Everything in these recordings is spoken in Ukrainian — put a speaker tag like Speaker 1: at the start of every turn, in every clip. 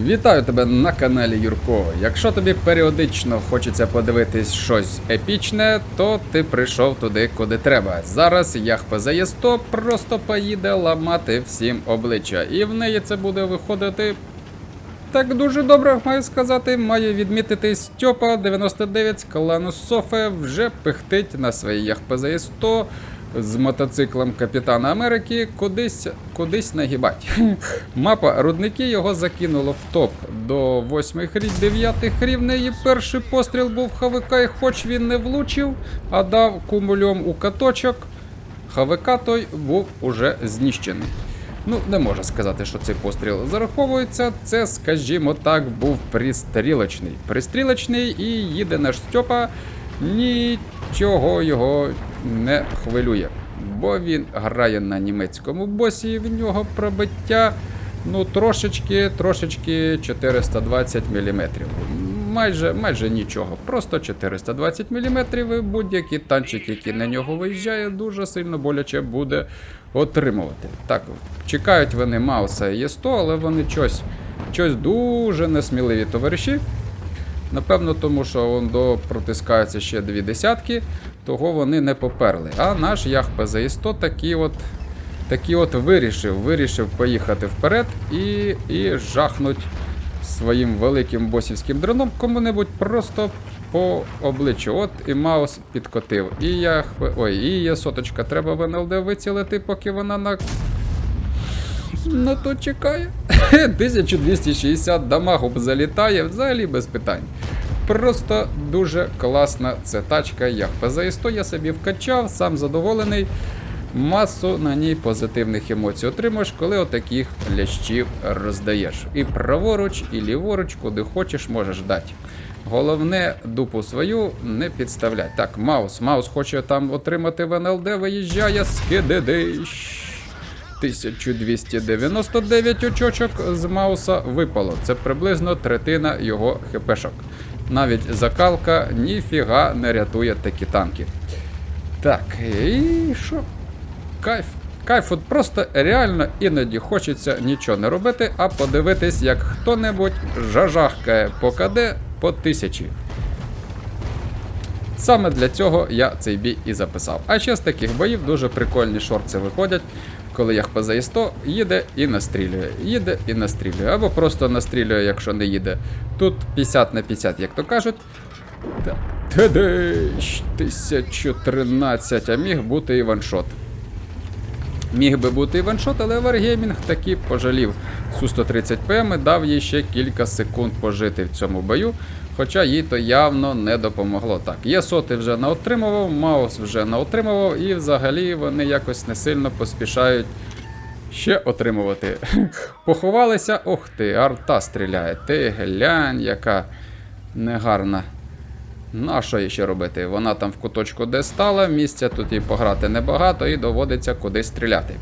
Speaker 1: Вітаю тебе на каналі Юрко. Якщо тобі періодично хочеться подивитись щось епічне, то ти прийшов туди, куди треба. Зараз Яхпа за 100 просто поїде ламати всім обличчя, і в неї це буде виходити. Так дуже добре, маю сказати, маю відмітити Стьопа 99 з клану Софе вже пихтить на своїй Яхпа 100 з мотоциклом Капітана Америки кудись, кудись нагибать. Мапа рудники його закинуло в топ до 8 рів, 9 рівней. Перший постріл був хавика, і хоч він не влучив, а дав кумульом у каточок. ХВК той був уже знищений. Ну, не можу сказати, що цей постріл зараховується. Це, скажімо так, був пристрілочний. Пристрілочний і їде наш Стьопа, нічого його не хвилює. Бо він грає на німецькому босі, і в нього пробиття ну, трошечки, трошечки 420 мм. Майже, майже нічого. Просто 420 мм і будь-який танчик, який на нього виїжджає, дуже сильно боляче буде отримувати. Так, чекають вони Мауса і Є100, але вони щось, щось дуже несміливі товариші. Напевно, тому що он до протискаються ще дві десятки, того вони не поперли. А наш Ях ПЗІ-100 такий от, такий от вирішив, вирішив поїхати вперед і, і жахнуть своїм великим босівським дроном кому-небудь просто по обличчю. От і Маус підкотив. І я ой, і є соточка. Треба в НЛД вицілити, поки вона на. Ну то чекає. 1260 дамагу залітає взагалі без питань. Просто дуже класна це тачка. Я ПЗ-100 я собі вкачав, сам задоволений. Масу на ній позитивних емоцій отримуєш, коли отаких лящів роздаєш. І праворуч, і ліворуч, куди хочеш, можеш дати. Головне, дупу свою не підставляй. Так, Маус. Маус хоче там отримати в НЛД, виїжджає скидидиш. 1299 очочок з Мауса випало. Це приблизно третина його хпшок. Навіть закалка ніфіга не рятує такі танки. Так, і що? Кайф. Кайф, от просто реально іноді хочеться нічого не робити, а подивитись, як хто-небудь жажахкає по КД по тисячі. Саме для цього я цей бій і записав. А ще з таких боїв дуже прикольні шорти виходять, коли як ПЗ-100 їде і настрілює, їде і настрілює, або просто настрілює, якщо не їде. Тут 50 на 50, як то кажуть. Так. 1013, а міг бути і ваншот. Міг би бути і ваншот, але Wargaming таки пожалів Су-130 ПМ і дав їй ще кілька секунд пожити в цьому бою, хоча їй то явно не допомогло. Так, є соти вже наотримував, Маус вже наотримував, і взагалі вони якось не сильно поспішають ще отримувати. Поховалися, ох ти, арта стріляє. Ти глянь, яка негарна. Ну, а що їй ще робити? Вона там в куточку де стала, місця тут їй пограти небагато і доводиться кудись стріляти.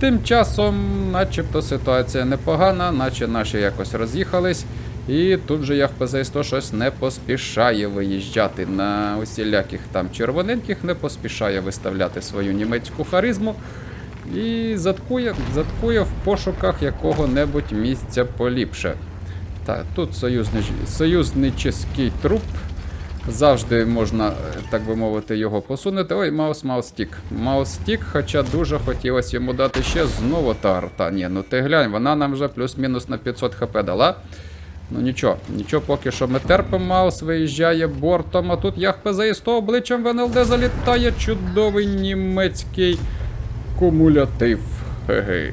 Speaker 1: Тим часом, начебто, ситуація непогана, наче наші якось роз'їхались. І тут же Яхпз-100 щось не поспішає виїжджати на усіляких там червоненьких, не поспішає виставляти свою німецьку харизму. І заткує, заткує в пошуках якого-небудь місця поліпше. Так, тут союзнич... союзнический труп. Завжди можна, так би мовити, його посунути. Ой, маус, маус стік. Маус стік, хоча дуже хотілося йому дати ще знову та арта. Ні, ну ти глянь, вона нам вже плюс-мінус на 500 хп дала. Ну нічого, нічого, поки що ми терпимо, маус виїжджає бортом, а тут Ях ПЗ-100 обличчям в НЛД залітає чудовий німецький кумулятив. Гей.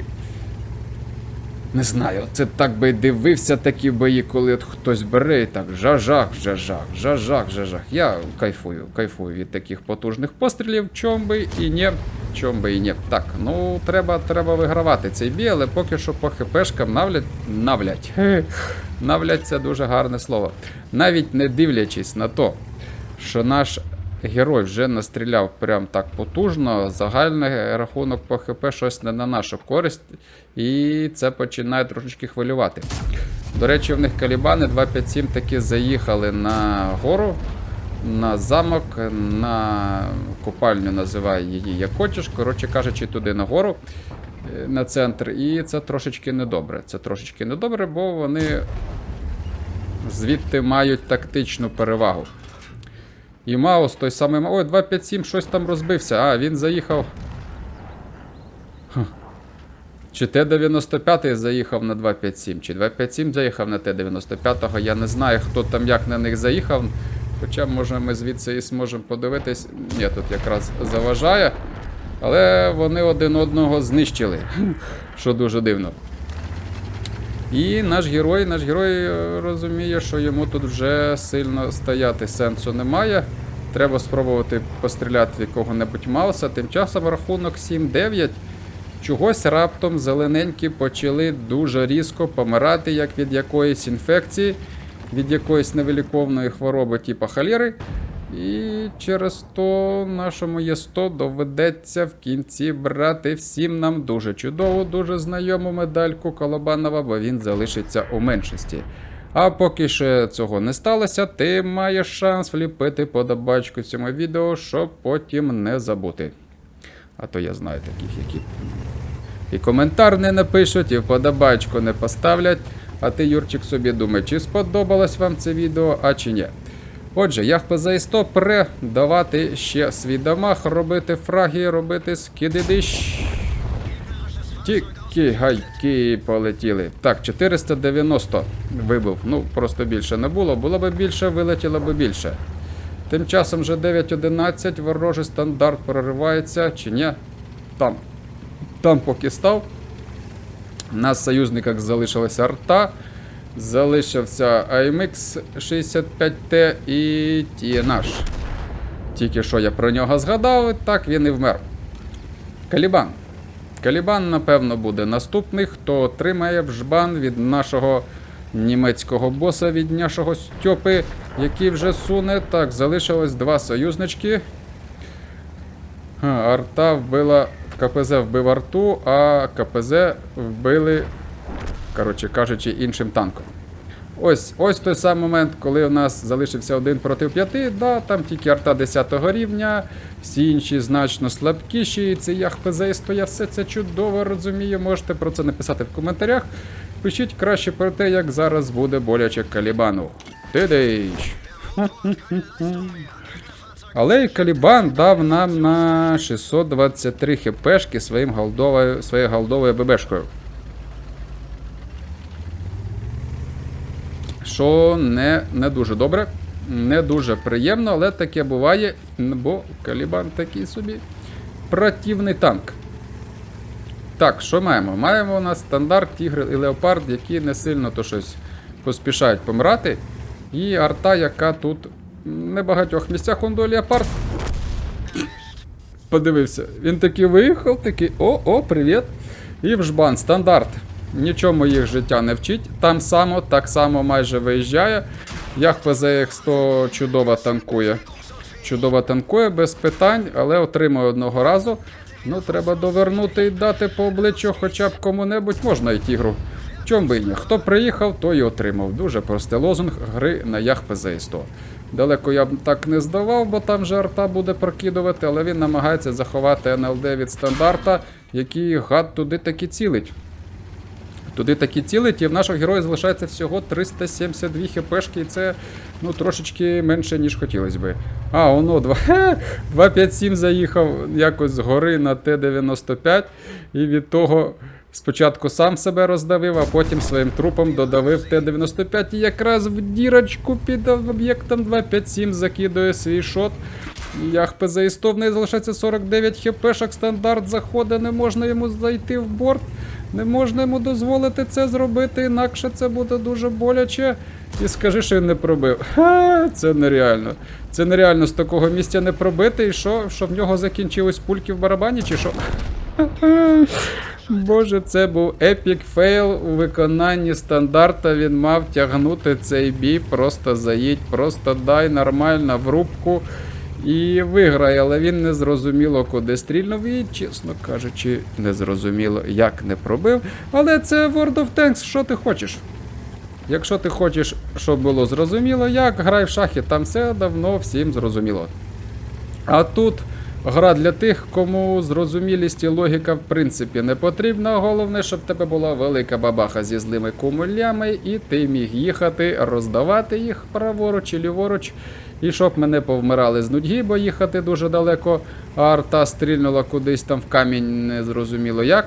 Speaker 1: Не знаю, це так би дивився такі бої, коли хтось бере і так жажах, жажах, жажах, жажах. Я кайфую, кайфую від таких потужних пострілів, чом би і не, чом би і не. Так, ну треба, треба вигравати цей бій, але поки що по хпшкам навлять, навлять. Навлять це дуже гарне слово. Навіть не дивлячись на то, що наш герой вже настріляв прям так потужно, загальний рахунок по ХП щось не на нашу користь, і це починає трошечки хвилювати. До речі, в них калібани 257 таки заїхали на гору, на замок, на купальню називає її як хочеш. Коротше кажучи, туди на гору. е, на центр. І це трошечки недобре. Це трошечки недобре, бо вони звідти мають тактичну перевагу. І Маус той самий. Ма- Ой, 257 щось там розбився. А, він заїхав. Чи Т-95 заїхав на 257, чи 257 заїхав на Т-95, я не знаю, хто там як на них заїхав. Хоча, може, ми звідси і зможемо подивитись. Ні, тут якраз заважає. Але вони один одного знищили, що дуже дивно. І наш герой, наш герой е, розуміє, що йому тут вже сильно стояти сенсу немає. Треба спробувати постріляти в якого-небудь Мауса. Тим часом рахунок 7-9. Чогось раптом зелененькі почали дуже різко помирати, як від якоїсь інфекції, від якоїсь невиліковної хвороби, типу холери. І через то нашому Є100 доведеться в кінці брати всім нам дуже чудову, дуже знайому медальку Колобанова, бо він залишиться у меншості. А поки ще цього не сталося, ти маєш шанс вліпити подобачку цьому відео, щоб потім не забути. А то я знаю таких, які і коментар не напишуть, і вподобачку не поставлять. А ти, Юрчик, собі думай, чи сподобалось вам це відео, а чи ні. Отже, я за 100 пре давати ще свій дамаг, робити фраги, робити скидидищ. Тільки гайки полетіли. Так, 490 вибив. Ну, просто більше не було. Було б більше, вилетіло б більше. Тим часом вже 9.11, ворожий стандарт проривається, чи ні? Там. Там поки став. У нас союзниках залишилася арта, залишився AMX 65T і TNH. Тільки що я про нього згадав, так він і вмер. Калібан. Калібан, напевно, буде наступний, хто отримає в жбан від нашого німецького боса, від нашого Стьопи, який вже суне. Так, залишилось два союзнички. Арта вбила. КПЗ вбив арту, а КПЗ вбили, коротше кажучи, іншим танком. Ось ось той самий момент, коли у нас залишився один проти п'яти, да, там тільки арта 10 рівня, всі інші значно слабкіші. І це ях ПЗ я все це чудово розумію. Можете про це написати в коментарях. Пишіть краще про те, як зараз буде боляче Калібану. Тидич! Але Калібан дав нам на 623 хпшки своїм голдовою, своєю голдовою ББшкою. Що не, не дуже добре, не дуже приємно, але таке буває, бо Калібан такий собі противний танк. Так, що маємо? Маємо у нас стандарт, Тігр і Леопард, які не сильно то щось поспішають помирати. І арта, яка тут небагатьох місцях он до Леопард. Подивився. Він такий виїхав, такий о-о, привіт. І в жбан, стандарт. Нічому їх життя не вчить. Там само, так само майже виїжджає. Ях ПЗХ-100 чудово танкує. Чудово танкує, без питань, але отримує одного разу. Ну, треба довернути і дати по обличчю хоча б кому-небудь можна і тігру. Чом би ні? Хто приїхав, той і отримав. Дуже простий лозунг гри на ях ПЗ-100. Далеко я б так не здавав, бо там же арта буде прокидувати, але він намагається заховати НЛД від стандарта, який гад туди таки цілить. Туди таки цілить, і в нашого героя залишається всього 372 хпшки, і це ну, трошечки менше, ніж хотілося би. А, воно 2, 257 заїхав якось з гори на Т-95, і від того спочатку сам себе роздавив, а потім своїм трупом додавив Т-95 і якраз в дірочку під об'єктом 257 закидує свій шот. Ях ПЗ-100 залишається 49 хпшок, стандарт заходить, не можна йому зайти в борт. Не можна йому дозволити це зробити, інакше це буде дуже боляче. І скажи, що він не пробив. Ха, це нереально. Це нереально з такого місця не пробити. І що? Що в нього закінчились пульки в барабані, чи що? Боже, це був епік фейл у виконанні стандарта. Він мав тягнути цей бій, просто заїдь, просто дай нормально в рубку і виграє, але він не зрозуміло, куди стрільнув і, чесно кажучи, не зрозуміло, як не пробив. Але це World of Tanks, що ти хочеш? Якщо ти хочеш, щоб було зрозуміло, як грай в шахи, там все давно всім зрозуміло. А тут Гра для тих, кому зрозумілість і логіка в принципі не потрібна. Головне, щоб в тебе була велика бабаха зі злими кумулями, і ти міг їхати, роздавати їх праворуч і ліворуч. І щоб мене повмирали з нудьги, бо їхати дуже далеко, а арта стрільнула кудись там в камінь, не зрозуміло як.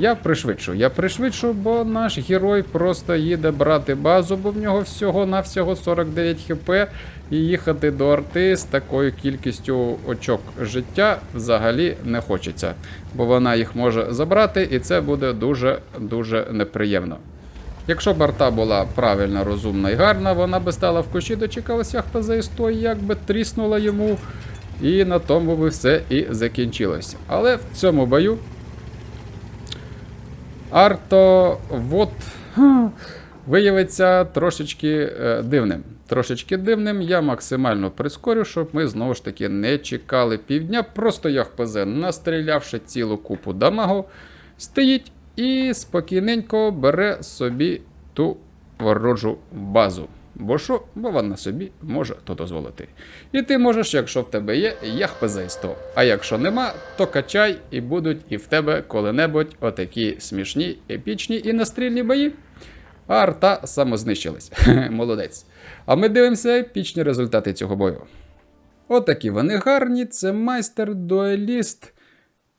Speaker 1: Я пришвидшу. Я пришвидшу, бо наш герой просто їде брати базу, бо в нього всього-навсього 49 хп. І їхати до арти з такою кількістю очок життя взагалі не хочеться. Бо вона їх може забрати, і це буде дуже-дуже неприємно. Якщо б арта була правильна, розумна і гарна, вона би стала в кущі, дочекалася ХПЗ-100 і як би тріснула йому. І на тому би все і закінчилося. Але в цьому бою Артовод вот виявиться трошечки е, дивним. Трошечки дивним. Я максимально прискорю, щоб ми знову ж таки не чекали півдня. Просто ЯхПЗ, настрілявши цілу купу дамагу, стоїть і спокійненько бере собі ту ворожу базу. Бо що, бо вона собі може то дозволити. І ти можеш, якщо в тебе є, 100. А якщо нема, то качай і будуть і в тебе коли-небудь отакі смішні, епічні і настрільні бої. Арта самознищилась. Молодець. А ми дивимося епічні результати цього бою. Отакі вони гарні, це майстер, дуеліст.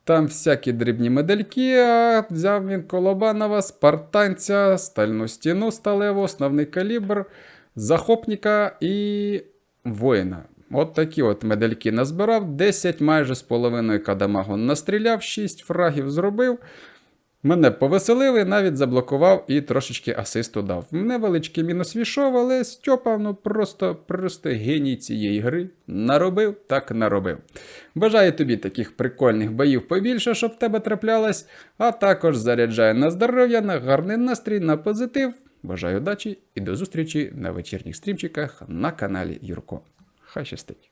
Speaker 1: Там всякі дрібні медальки, а взяв він Колобанова, спартанця, стальну стіну сталеву, основний калібр, захопника і воїна. От такі от медальки назбирав, 10 майже з половиною кадамагу настріляв, 6 фрагів зробив. Мене повеселили, навіть заблокував і трошечки асисту дав. Невеличкий мінус війшов, але Стьопа, ну просто, просто геній цієї гри. Наробив, так наробив. Бажаю тобі таких прикольних боїв побільше, щоб в тебе траплялось, а також заряджаю на здоров'я, на гарний настрій, на позитив. Бажаю удачі і до зустрічі на вечірніх стрімчиках на каналі Юрко. Хай щастить!